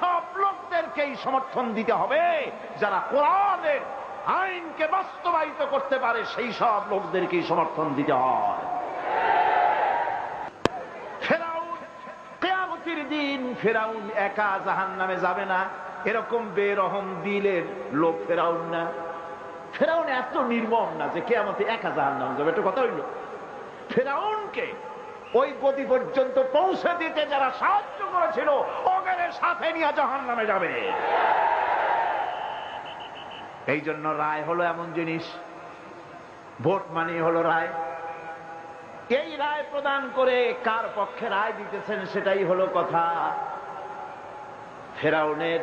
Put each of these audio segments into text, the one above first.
সব লোকদেরকেই সমর্থন দিতে হবে, যারা কোরআনের আইনকে বাস্তবায়িত করতে পারে, সেই সব লোকদেরকেই সমর্থন দিতে হয়। দিন ফেরাউন একা জাহান নামে যাবে না। এরকম বেরহম দিলের লোক ফেরাউন না। ফেরাউন এত নির্মম না যে কেয়ামতে একা জাহান নাম যাবে। একটা কথা হইল, ফেরাউনকে ওই গতি পর্যন্ত পৌঁছে দিতে যারা সাহায্য করেছিল সাথে নিয়ে জাহান নামে যাবে। এই জন্য রায় হলো এমন জিনিস। ভোট মানে হলো রায়। এই রায় প্রদান করে কার পক্ষে রায় দিতেছেন সেটাই হলো কথা। ফেরাউনের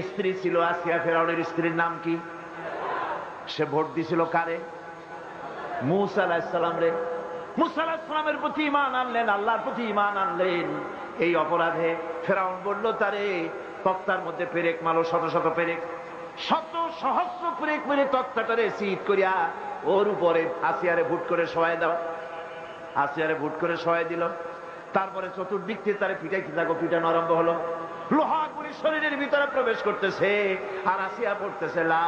স্ত্রী ছিল আসিয়া ফেরাউনের স্ত্রীর নাম কি? সে ভোট দিছিল কারে? মুসা আলাহিসাল্লাম রে। মুসা আলাহিসাল্লামের প্রতি ইমান আনলেন, আল্লাহর প্রতি ইমান আনলেন। এই অপরাধে ফেরাউন বলল, তারে, তক্তার মধ্যে পেরেক মালো শত শত পেরেক। শত সহস্র পেরেক মেরে তক্তাটারে সিট করিয়া ওর উপরে আসিয়ারে ভোট করে সবাই দাও। আসিয়ারে ভোট করে সহায় দিল। তারপরে চতুর্দিক থেকে তারে পিটাইতে থাকো পিটানো আরম্ভ হলো। লোহা গুলি শরীরের ভিতরে প্রবেশ করতেছে, আর আসিয়া পড়তেছে লা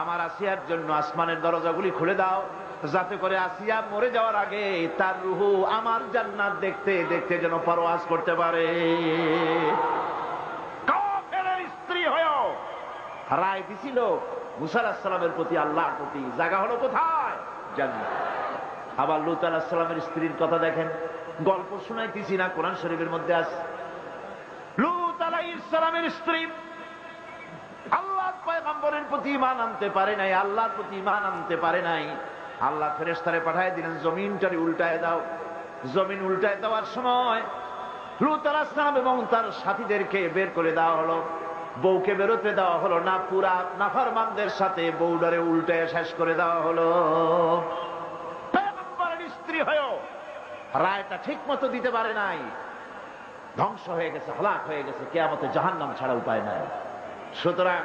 আমার আসিয়ার জন্য আসমানের দরজাগুলি খুলে দাও। যাতে করে আসিয়া মরে যাওয়ার আগে তার রুহু আমার জান্নাত দেখতে দেখতে যেন পরওয়াজ করতে পারে। স্ত্রী হয়েও রায় দিছিল মুসার আসসালামের প্রতি আল্লাহর প্রতি। জায়গা হলো কোথায়? জান্নাত। আবার লুত আলাহিসাল্লামের স্ত্রীর কথা দেখেন। গল্প শোনাইতেছি না, কোরআন শরীফের মধ্যে আছে। লুত আলাইসালামের স্ত্রী আল্লাহ পয়গম্বরের প্রতি ইমান আনতে পারে নাই, আল্লাহর প্রতি ইমান আনতে পারে নাই। আল্লাহ ফেরেস্তারে পাঠায় দিলেন, জমিনটারে উল্টায় দাও। জমিন উল্টায় দেওয়ার সময় লুত আলাহিসাম এবং তার সাথীদেরকে বের করে দেওয়া হলো। বউকে বেরোতে দেওয়া হলো না, পুরা নাফারমানদের সাথে বউডারে উল্টায় শেষ করে দেওয়া হলো। স্ত্রী হয়েও রায়টা ঠিক মতো দিতে পারে নাই। ধ্বংস হয়ে গেছে, হলাক হয়ে গেছে, কেয়ামতে জাহান্নাম ছাড়া উপায় নাই। সুতরাং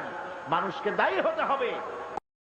মানুষকে দায়ী হতে হবে।